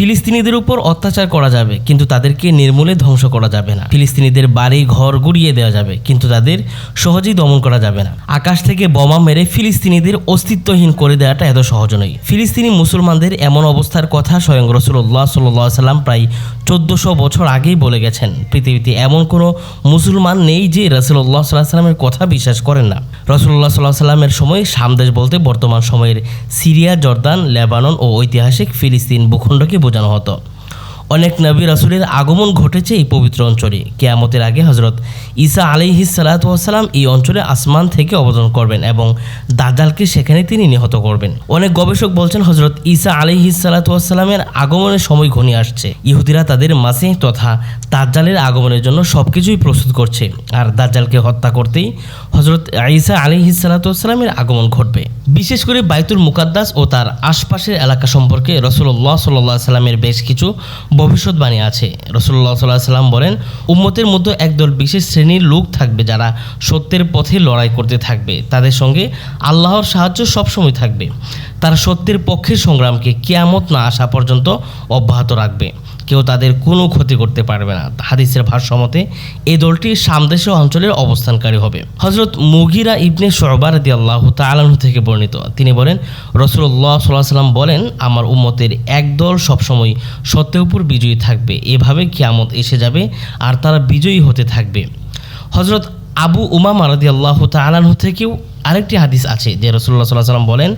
ফিলিস্তিনিদের উপর অত্যাচার করা যাবে, কিন্তু তাদেরকে নির্মূলে ধ্বংস করা যাবে না। ফিলিস্তিনিদের বাড়ি, ঘর গুড়িয়ে দেওয়া যাবে, কিন্তু তাদের সহজেই দমন করা যাবে না। আকাশ থেকে বোমা মেরে ফিলিস্তিনিদের অস্তিত্বহীন করে দেওয়াটা এত সহজ নয়। ফিলিস্তিনি মুসলমানদের এমন অবস্থার কথা স্বয়ং রসুল্লাহ সাল্লাহ সাল্লাম প্রায় চোদ্দশো বছর আগেই বলে গেছেন। পৃথিবীতে এমন কোনো মুসলমান নেই যে রসুল্লাহ সাল্লাহ সাল্লামের কথা বিশ্বাস করেন না। রসুল্লাহ সাল্লাহ সাল্লামের সময় সামদেশ বলতে বর্তমান সময়ের সিরিয়া, জর্দান, লেবানন ও ঐতিহাসিক ফিলিস্তিন ভূখণ্ডকে বোঝানো হতো। অনেক নবী রাসুলের আগমন ঘটেছে এই পবিত্র অঞ্চলে। কেয়ামতের আগে হজরত ঈসা আলিহি সালাতাম এই অঞ্চলে আসমান থেকে অবদান করবেন এবং দাজ্জালকে সেখানে তিনি নিহত করবেন। অনেক গবেষক বলছেন হজরত ঈসা আলিহি সালাতামের আগমনের সময় ঘনিয়ে আসছে। ইহুদিরা তাদের মাসে তথা দাজ্জালের আগমনের জন্য সবকিছুই প্রস্তুত করছে। আর দাজ্জালকে হত্যা করতেই হজরত ঈসা আলিহি সালাতামের আগমন ঘটবে। বিশেষ করে বাইতুল মুকাদ্দাস ও তার আশপাশের এলাকা সম্পর্কে রসুল্লাহ সাল্লাহ সাল্লামের বেশ কিছু ভবিষ্যৎবাণী আছে। রসুল্লাহ সাল্লাহ সাল্লাম বলেন, উম্মতের মধ্যে একদল বিশেষ শ্রেণির লোক থাকবে যারা সত্যের পথে লড়াই করতে থাকবে। তাদের সঙ্গে আল্লাহর সাহায্য সবসময় থাকবে। তারা সত্যের পক্ষের সংগ্রামকে কেয়ামত না আসা পর্যন্ত অব্যাহত রাখবে। কেউ তাদের কোনো ক্ষতি করতে পারবে না। হাদিসের ভাষ্যমতে এই দলটি সামদেশীয় অঞ্চলের অবস্থানকারী হবে। হজরত মুগিরা ইবনে শোবার দি আল্লাহ তালাহু থেকে বর্ণিত। তিনি বলেন রসুল্লাহ সাল্লাহ সাল্লাম বলেন, আমার উম্মতের এক দল সবসময় সত্যের উপর বিজয়ী থাকবে। এভাবে কিয়ামত এসে যাবে আর তারা বিজয়ী হতে থাকবে। হজরত আবু উমা মারাদি আল্লাহ তালাহু থেকেও আরেকটি হাদিস আছে যে রসুল্লাহ সাল্লাহ সাল্লাম বলেন,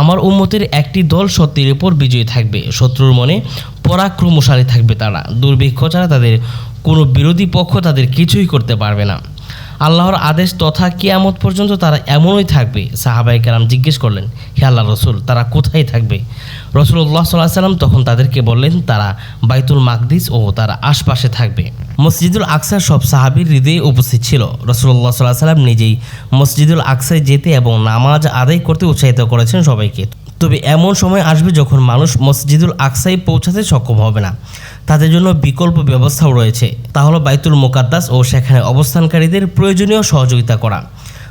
আমার উম্মতের একটি দল সত্যের উপর বিজয়ী থাকবে। শত্রুর মনে পরাক্রমশালী থাকবে তারা। দুর্ভিক্ষ ছাড়া তাদের কোনো বিরোধী পক্ষ তাদের কিছুই করতে পারবে না। আল্লাহর আদেশ তথা কিয়ামত পর্যন্ত তারা এমনই থাকবে সাহাবাই কালাম জিজ্ঞেস করলেন, হে আল্লাহ রসুল, তারা কোথায় থাকবে? রসুল্লাহ সাল্লাহ সাল্লাম তখন তাদেরকে বললেন, তারা বাইতুল মাকদিস ও তার আশপাশে থাকবে। মসজিদুল আকসার সব সাহাবির হৃদয়ে উপস্থিত ছিল। রসুল্লাহ সাল্লাহ সাল্লাম নিজেই মসজিদুল আকসায় যেতে এবং নামাজ আদায় করতে উৎসাহিত করেছেন সবাইকে। তবে এমন সময় আসবে যখন মানুষ মসজিদুল আকসাই পৌঁছাতে সক্ষম হবে না। তাদের জন্য বিকল্প ব্যবস্থাও রয়েছে। তা হলো বাইতুল মোকাদ্দাস ও সেখানে অবস্থানকারীদের প্রয়োজনীয় সহযোগিতা করা।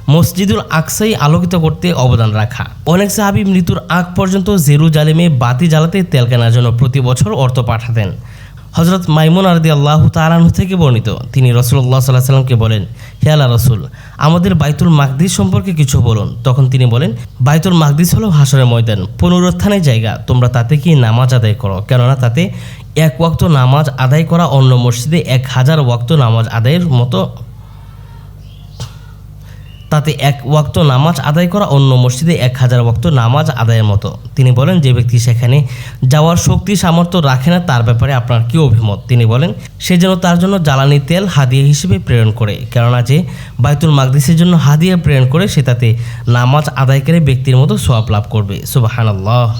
মসজিদুল আকসাই আলোকিত করতে অবদান রাখা। অনেক সাহাবি মৃত্যুর আগ পর্যন্ত জেরুজালেমে বাতি জ্বালাতে তেল কেনার জন্য প্রতি বছর অর্থ পাঠাতেন। হজরত মাইমুন আরদি আল্লাহ তালানহ থেকে বর্ণিত। তিনি রসুল্লাহ সাল্লাহ সাল্লামকে বলেন, হে আল্লাহ রসুল, আমাদের বাইতুল মাকদিস সম্পর্কে কিছু বলুন। তখন তিনি বলেন, বাইতুল মাকদিস হলো হাসরের ময়দান। পুনরুত্থানের জায়গা। তোমরা তাতে কি নামাজ আদায় করো? কেননা তাতে এক ওয়াক্ত নামাজ আদায় করা অন্য মসজিদে এক হাজার ওয়াক্ত নামাজ আদায়ের মতো তাতে এক ওয়াক্ত নামাজ আদায় করা অন্য মসজিদে এক হাজার ওয়াক্ত নামাজ আদায়ের মতো। তিনি বলেন, যে ব্যক্তি সেখানে যাওয়ার শক্তি, সামর্থ্য রাখে না, তার ব্যাপারে আপনার কী অভিমত? তিনি বলেন, সে যেন তার জন্য জ্বালানি তেল হাদিয়া হিসেবে প্রেরণ করে, কেননা যে বাইতুল মাকদিসের জন্য হাদিয়া প্রেরণ করে, সে তাতে নামাজ আদায়কারী ব্যক্তির মতো সোয়াব লাভ করবে। সুবাহান আল্লাহ